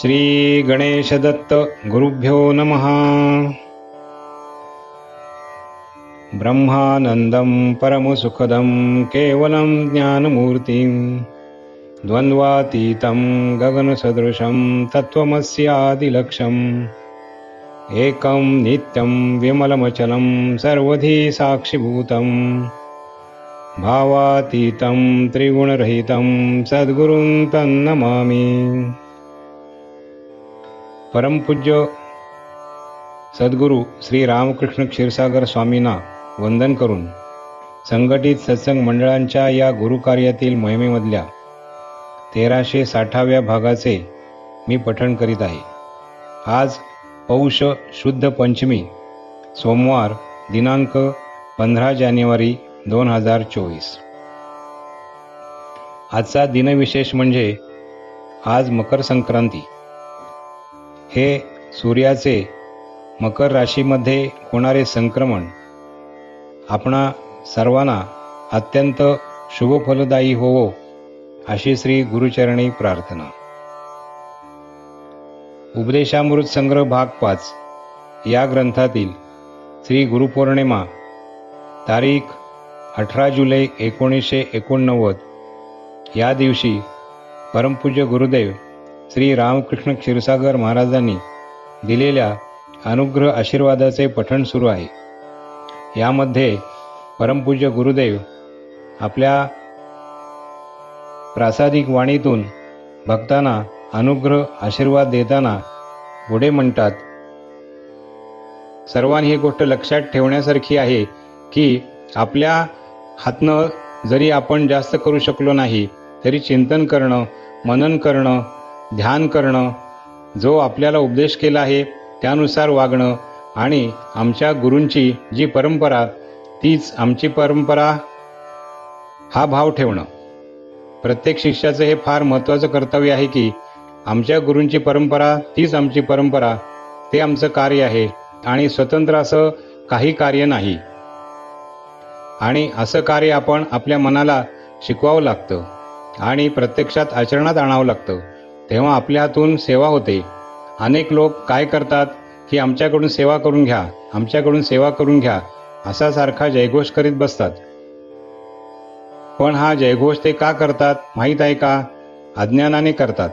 श्री गणेशदत्त गुरुभ्यो नमः। ब्रह्मानन्दं परमसुखदं केवलं ज्ञानमूर्तिं द्वन्द्वातीतं गगनसदृशं तत्त्वमस्यादिलक्ष्यम् एकं नित्यं विमलमचलं सर्वधी साक्षिभूतं भावातीतं त्रिगुणरहितं सद्गुरुं तन्नमामि परमपूज्य सद्गुरू श्री रामकृष्ण क्षीरसागर स्वामींना वंदन करून संघटित सत्संग मंडळांच्या या गुरुकार्यातील मोहिमेमधल्या तेराशे साठाव्या भागाचे मी पठण करीत आहे. आज पौष शुद्ध पंचमी सोमवार दिनांक पंधरा जानेवारी दोन हजार चोवीस. आजचा दिनविशेष म्हणजे आज मकर संक्रांती. हे सूर्याचे मकर राशीमध्ये होणारे संक्रमण आपणा सर्वांना अत्यंत शुभफलदायी होवो अशी श्री गुरुचरणी प्रार्थना. उपदेशामृत संग्रह भाग पाच या ग्रंथातील श्री गुरुपौर्णिमा तारीख अठरा जुलै एकोणीसशे एकोणनव्वद या दिवशी परमपूज्य गुरुदेव श्री रामकृष्ण क्षीरसागर महाराजांनी दिलेल्या अनुग्रह आशीर्वादाचे पठण सुरू आहे. यामध्ये परमपूज्य गुरुदेव आपल्या प्रासादिक वाणीतून भक्तांना अनुग्रह आशीर्वाद देताना पुढे म्हणतात सर्वांनी ही गोष्ट लक्षात ठेवण्यासारखी आहे की आपल्या हातनं जरी आपण जास्त करू शकलो नाही तरी चिंतन करणं मनन करणं ध्यान करणं जो आपल्याला उपदेश केला आहे त्यानुसार वागणं आणि आमच्या गुरूंची जी परंपरा तीच आमची परंपरा हा भाव ठेवणं. प्रत्येक शिष्याचं हे फार महत्त्वाचं कर्तव्य आहे की आमच्या गुरूंची परंपरा तीच आमची परंपरा ते आमचं कार्य आहे आणि स्वतंत्र असं काही कार्य नाही. आणि असं कार्य आपण आपल्या मनाला शिकवावं लागतं आणि प्रत्यक्षात आचरणात आणावं लागतं. तेव्हा आपल्या हातून सेवा होते. अनेक लोक काय करतात की आमच्याकडून सेवा करून घ्या आमच्याकडून सेवा करून घ्या असा सारखा जयघोष करीत बसतात. पण हा जयघोष ते का करतात माहीत आहे का? अज्ञानाने करतात.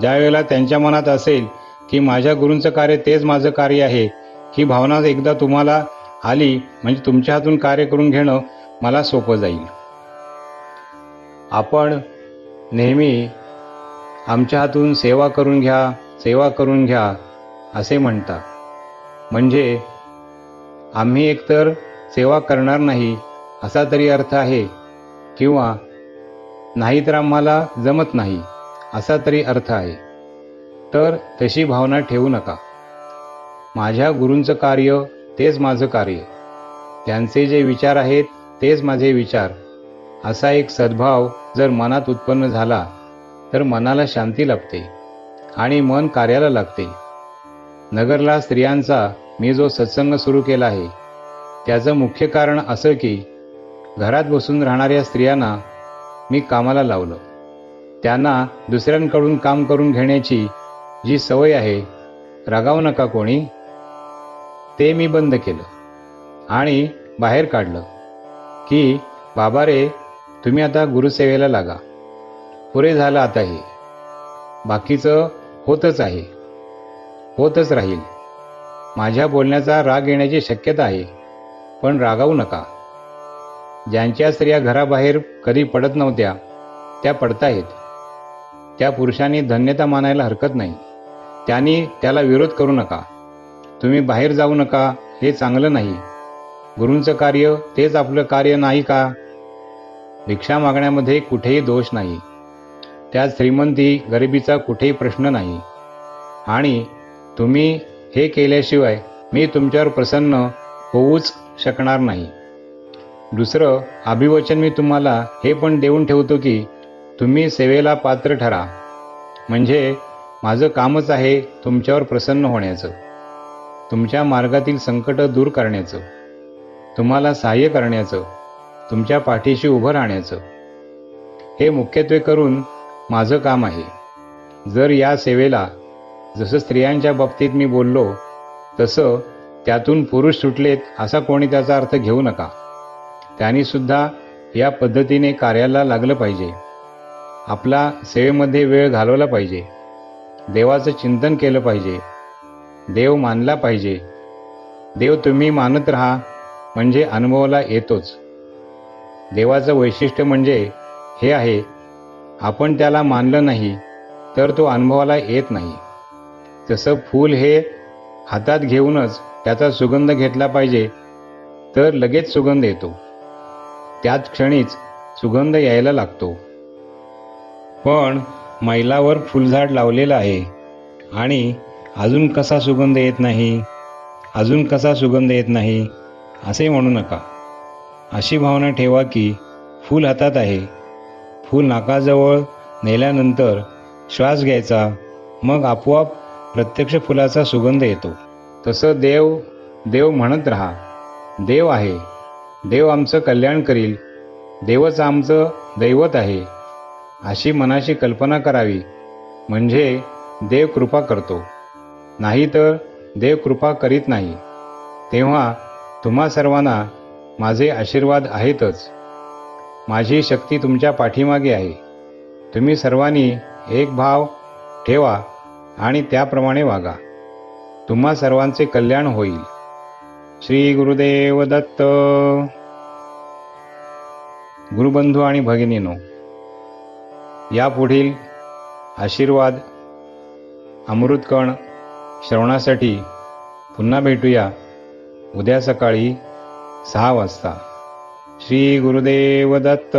ज्यावेळेला त्यांच्या मनात असेल की माझ्या गुरूंचं कार्य तेच माझं कार्य आहे ही भावना एकदा तुम्हाला आली म्हणजे तुमच्या हातून कार्य करून घेणं मला सोपं जाईल. आपण नेहमी आमच्या हातून सेवा करून घ्या सेवा करून घ्या असे म्हणता म्हणजे आम्ही एकतर सेवा करणार नाही असा तरी अर्थ आहे किंवा नाही तर आम्हाला जमत नाही असा तरी अर्थ आहे. तर तशी भावना ठेवू नका. माझ्या गुरूंचं कार्य तेच माझं कार्य. त्यांचे जे विचार आहेत तेच माझे विचार. असा एक सद्भाव जर मनात उत्पन्न झाला तर मनाला शांती लाभते आणि मन कार्याला लागते. नगरला स्त्रियांचा मी जो सत्संग सुरू केला आहे त्याचं मुख्य कारण असं की घरात बसून राहणाऱ्या स्त्रियांना मी कामाला लावलं. त्यांना दुसऱ्यांकडून काम करून घेण्याची जी सवय आहे रागावू नका कोणी. ते मी बंद केलं आणि बाहेर काढलं की बाबा रे तुम्ही आता गुरुसेवेला लागा. पुरे झालं आता हे बाकीचं होतच आहे. होतच राहील. माझ्या बोलण्याचा राग येण्याची शक्यता आहे. पण रागावू नका. ज्यांच्या स्त्रिया घराबाहेर कधी पडत नव्हत्या त्या पडतायत त्या पुरुषांनी धन्यता मानायला हरकत नाही. त्यांनी त्याला विरोध करू नका. तुम्ही बाहेर जाऊ नका हे चांगलं नाही. गुरूंचं कार्य तेच आपलं कार्य नाही का? भिक्षा मागण्यामध्ये कुठेही दोष नाही. त्यात श्रीमंती गरिबीचा कुठेही प्रश्न नाही. आणि तुम्ही हे केल्याशिवाय मी तुमच्यावर प्रसन्न होऊच शकणार नाही. दुसरं अभिवचन मी तुम्हाला हे पण देऊन ठेवतो की तुम्ही सेवेला पात्र ठरा. म्हणजे माझं कामच आहे तुमच्यावर प्रसन्न होण्याचं. तुमच्या मार्गातील संकट दूर करण्याचं. तुम्हाला सहाय्य करण्याचं. तुमच्या पाठीशी उभं राहण्याचं. हे मुख्यत्वे करून माझं काम आहे. जर या सेवेला जसं स्त्रियांच्या बाबतीत मी बोललो तसं त्यातून पुरुष सुटलेत असा कोणी त्याचा अर्थ घेऊ नका. त्यांनी सुद्धा या पद्धतीने कार्याला लागलं पाहिजे. आपला सेवेमध्ये वेळ घालवला पाहिजे. देवाचं चिंतन केलं पाहिजे. देव मानला पाहिजे. देव तुम्ही मानत राहा म्हणजे अनुभवाला येतोच. देवाचं वैशिष्ट्य म्हणजे हे आहे आपण त्याला मानलं नाही तर तो अनुभवाला येत नाही. तसं फूल हे हातात घेऊनच त्याचा सुगंध घेतला पाहिजे तर लगेच सुगंध येतो. त्याच क्षणीच सुगंध यायला लागतो. पण मैलावर फुलझाड लावलेलं आहे आणि अजून कसा सुगंध येत नाही अजून कसा सुगंध येत नाही असे म्हणू नका. अशी भावना ठेवा की फूल हातात आहे फूल नाकाजवळ नेल्यानंतर श्वास घ्यायचा. मग आपोआप प्रत्यक्ष फुलाचा सुगंध येतो. तसं देव देव म्हणत राहा. देव आहे. देव आमचं कल्याण करील. देवच आमचं दैवत आहे. अशी मनाशी कल्पना करावी. म्हणजे देव कृपा करतो. नाहीतर देव कृपा करीत नाही. तेव्हा तुम्हा सर्वांना माझे आशीर्वाद आहेतच. माझी शक्ती तुमच्या पाठीमागे आहे. तुम्ही सर्वांनी एक भाव ठेवा आणि त्याप्रमाणे वागा. तुम्हा सर्वांचे कल्याण होईल. श्री गुरुदेव दत्त. गुरुबंधू आणि भगिनीनो यापुढील आशीर्वाद अमृतकण श्रवणासाठी पुन्हा भेटूया उद्या सकाळी सहा वाजता. श्री गुरुदेव दत्त